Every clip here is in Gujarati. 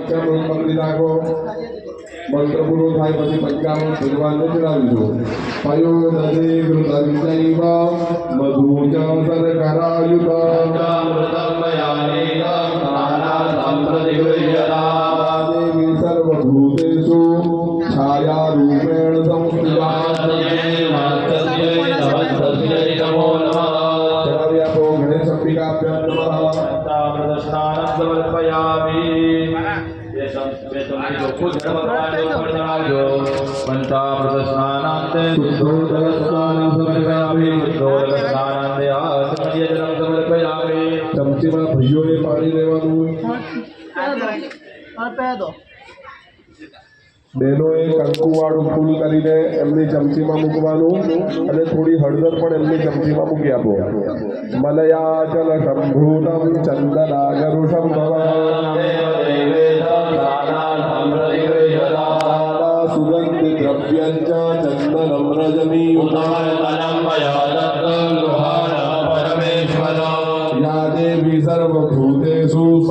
ृतं चैव मधुजा सरकरायुधामृतं मया જો કો ધરબવાર રોમળ નાજો પંથા પ્રસનાનંત સુદ્દો દલ સનાન ભગવત ગ્રામી દોલન સનાન દે આદ જમચી માં ભઈઓ ને પાણી લેવાનું પાએ દો બેનો એક અંકુવાડું ફૂલ કરી લે એમને જમચી માં મુકવાનું અને થોડી હળદર પણ એમને જમચી માં મૂકી આપો મનયા ચલ શંભૂતવ ચંદનાગુરષમ ભવ દેવે દેવે જો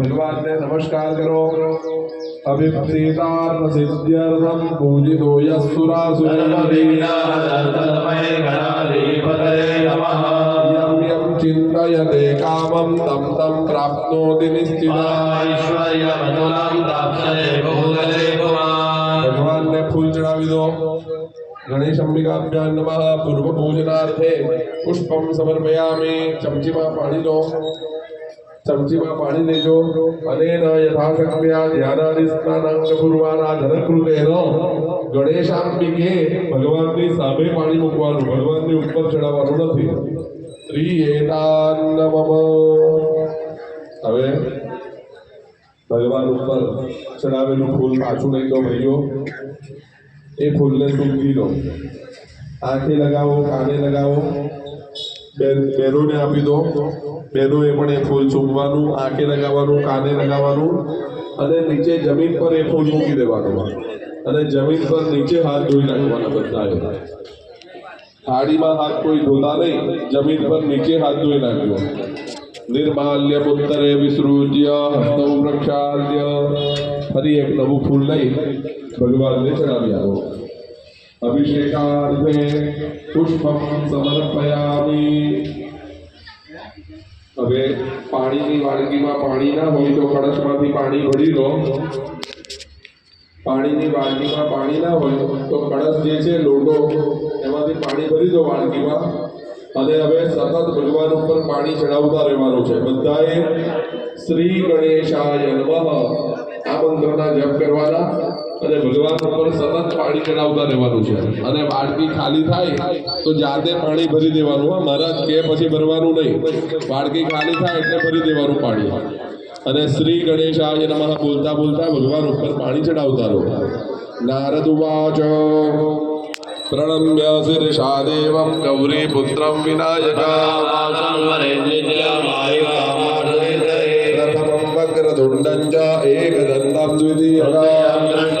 भगवान ने नमस्कार करो अभिप्सीतार्थ सिद्ध्यर्थम पूजितो चिन्तयते कामं तं तं प्राप्नोति भगवान ने फूल चढ़ा दो गणेश अंबिकाभ्या नम पूर्व पूजनार्थे पुष्पम समर्पयामी चमचिमा पानी दो ચમચીમાં પાણી લેજો અને યથાશક્ત્યા ધ્યાનાધિષ્ઠાનાંગ કૃતેનો ગણેશાંબિકે ભગવાનની સામે પાણી મૂકવાનું ભગવાનની ઉપર ચડાવવાનું નથી ત્રિએતાન્નમ હવે ભગવાન ઉપર ચડાવેલું ફૂલ પાછું લઈ દો ભાઈઓ એ ફૂલને સૂકી લો આંખે લગાવો કાને લગાવો બહેનોને આપી દો બહેનોએ પણ એ ફૂલ ચૂંકવાનું આંખે લગાવવાનું કાને લગાવવાનું અને નીચે જમીન પર એ ફૂલ મૂકી દેવાનું અને જમીન પર નીચે હાથ ધોઈ નાખવાના બધાએ થાળીમાં હાથ કોઈ ધોતા નહીં જમીન પર નીચે હાથ ધોઈ નાખ્યો નિર્માલ્ય પુત્તરે વિસૃજ્ય હસ્તૌ પ્રક્ષાલ્ય ફરી એક નવું ફૂલ લઈ ભગવાનને ચડાવી આવો अभिषेकार्थे પુષ્પમ સમર્પયામી હવે પાણીની વાડકીમાં પાણી ના હોય તો કળશમાંથી પાણી ભરી લો પાણીની વાનગીમાં પાણી ના હોય તો કળશ જે છે લોટો એમાંથી પાણી ભરી દો વાડકીમાં અને હવે સતત ભગવાન ઉપર પાણી ચડાવતા રહેવાનું છે બધાએ શ્રી ગણેશાય નમઃ આ મંત્રના જપ કરવાના અને ભગવાન ઉપર સતત પાણી ચડાવતા રહેવાનું છે અને વાડકી ખાલી થાય તો જાતે પાણી ભરી દેવાનું હા મહારાજ કે પછી ભરવાનું નહીં વાડકી ખાલી થાય એટલે ભરી દેવાનું પાણી અને શ્રી ગણેશાય નમઃ બોલતા બોલતા ભગવાન ઉપર પાણી ચડાવતા રહો નારદ ઉવાચ प्रणम्य शिषा देव गौरी पुत्र विनायक प्रथम वक्रतुंडं च एकदन्तं द्वितीयं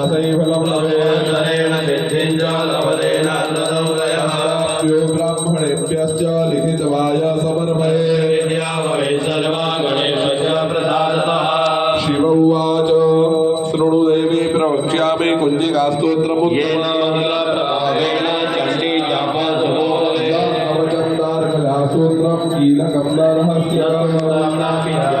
स्तोत्रम् कीलकम् दारहस्तिकम्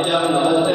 江老。